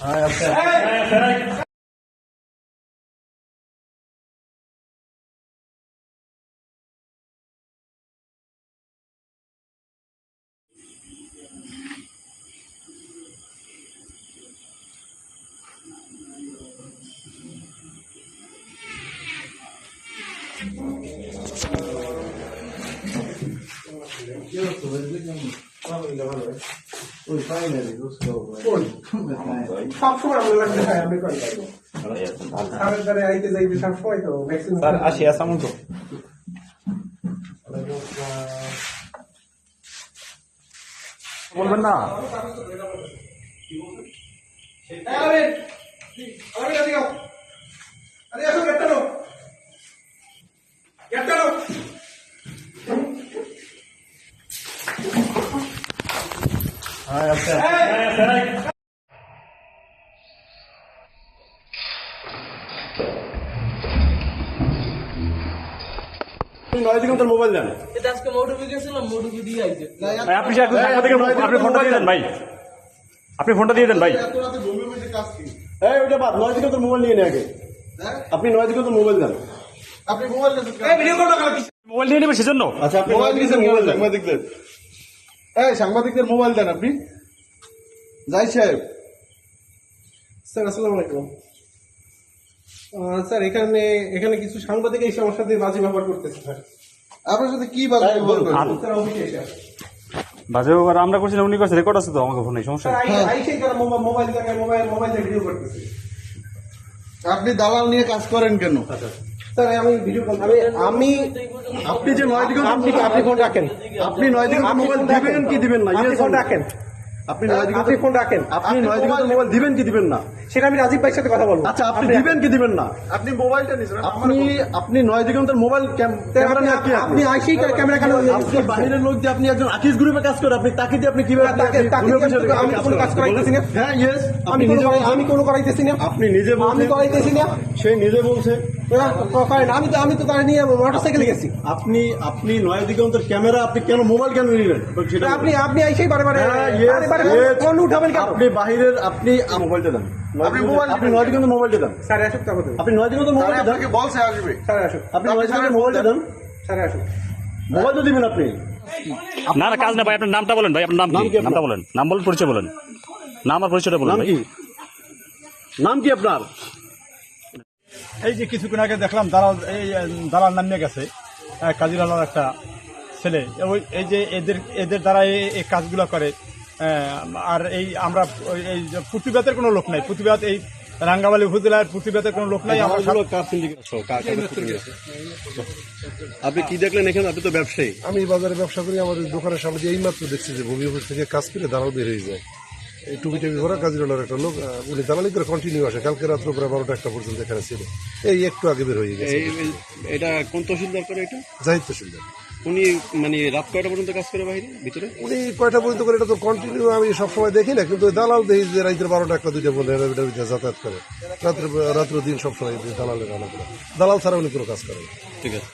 हाँ Yo, pues, no, no, no, no, no. সবসময় আমরা লাগতে হয় আমি কই স্যারের দ্বারা আইতে যাইতে সবসময় তো ম্যাক্সিমাম স্যার আসি আসসালামু আলাইকুম বলবেন না আরে আরে আরে আসো গেটটা মোবাইল দেন এটা আজকে মৌডুবি গেছিলাম মৌডুবি দিয়ে আইছে ভাই আপনি ফোনটা দিয়ে দেন ভাই আপনি ফোনটা দিয়ে দেন ভাই এই ওইটা বাদ নয় দিকে তোর মোবাইল নিয়ে নে আগে আপনি নয় দিকে তোর মোবাইল দেন আপনি মোবাইল না মোবাইল নিয়ে নেবে সেজন্য আচ্ছা আপনি মোবাইল এই সাংবাদিকদের মোবাইল দেন আপনি। যাই সাহেব। স্যার আসসালামু আলাইকুম। স্যার এখানে এখানে কিছু সাংবাদিক এই সমস্যা দিয়ে বাজি ব্যবহার করতেছে স্যার। আপনার সাথে কি বাজে ব্যবহার করেছে? স্যার অফিসে এসে বাজে ব্যাপার আমরা করছিলাম উনি করছে রেকর্ড আছে তো আমাকে ফোনে সমস্যা mobile mobile mobile mobile video করতেছে। আপনি দালাল নিয়ে কাজ করেন কেন? স্যার আমি ভিডিও কল আমি আমি আপনি যে নয় দিকে আপনি আপনি ফোন রাখেন। আপনি নয় দিকে মোবাইল দিবেন কি দিবেন না? আপনি ফোন রাখেন। আপনি নয় দিকে আপনি ফোন রাখেন। আপনি নয় দিকে মোবাইল দিবেন কি দিবেন না? সেটা আমি রাজীব ভাইয়ের সাথে কথা বলব। আচ্ছা আপনি দিবেন কি দিবেন না? আপনি মোবাইলটা নিয়েছেন আপনি আপনি নয় দিগন্তের মোবাইল ক্যামেরা নিয়ে কি আপনি আইসেই ক্যামেরা কেন আপনি বাহিরের লোক দিয়ে আপনি একজন আকিস গ্রুপে কাজ করে আপনি তাকে দিয়ে আপনি কীভাবে তাকে তাকে আমি কোনো কাজ করাইতেছি না। হ্যাঁ ইয়েস আমি কোনো নিজে আমি কোনো করাইতেছি না। আপনি নিজে আমি বলছেন। করাইতেছি না। সে নিজে বলছে। ওরা করেন আমি তো আমি তো তারা নিয়ে মোটর গেছি। আপনি আপনি নয় দিগন্তের ক্যামেরা আপনি কেন মোবাইল কেন নিলেন? আপনি আপনি আইসেই বারে বারে হ্যাঁ. ফোন উঠাবেন কেন? আপনি বাহিরের আপনি মোবাইলটা দেন। আপনি মোবাইল আপনি নয় দিগন্তের মোবাইলটা দেন। স্যার আসুক তারপর আপনি নয় দিগন্তের তাহলে মোবাইলটা দেন। বলছে আসবে। স্যার আসুক। আপনি নয় দিগন্তের মোবাইলটা দেন। স্যার আসুক। মোবাইল তো দিবেন আপনি। না না কাজ না ভাই আপনার নামটা বলেন ভাই আপনার নাম কি? কি নামটা বলেন। নাম বলেন পরিচয় বলেন। নাম আর পরিচয়টা বলেন নাম কি? নাম কি আপনার? এই যে কিছুক্ষণ আগে দেখলাম দালাল এই দালাল নামিয়ে গেছে কাজিরালার একটা ছেলে। ওই এই যে এদের এদের দ্বারা এই- এই কাজগুলো করে আর এই আমরা এই প্রতিবাদের কোনো লোক নাই। প্রতিবাদ এই রাঙ্গাবালি উপজেলার প্রতিবাদের কোনো লোক নাই। আমরা আপনি কি দেখলেন এখানে? আপনি তো ব্যবসায়ী। আমি বাজারে ব্যবসা করি আমার দোকানের সামনে দিয়ে এইমাত্র দেখছি যে ভূমি অফিস থেকে কাজ করে দালাল বের হয়ে যায়। এই টুপি টুপি ভরা কাজিরালার একটা লোক উনি দালালি করে কন্টিনিউ আসে। কালকে রাত্র প্রায় বারোটা একটা পর্যন্ত এখানে ছিল। এই একটু আগে বের হয়ে গেছে। এটা কোন তহসিলদার করে এটা? যাই তো শুনলেন উনি মানে রাত কয়টা পর্যন্ত কাজ করে বাইরে ভিতরে? উনি কয়টা পর্যন্ত করে এটা তো কন্টিনিউ আমি সবসময় দেখি না কিন্তু দালাল দেখি যে রাত্রে বারোটা একটা দুইটা বলে এটা যাতায়াত করে। রাত্রে রাত্র দিন সবসময় দালালের রান্না করে দালাল ছাড়া উনি কোনো কাজ করেন ঠিক আছে।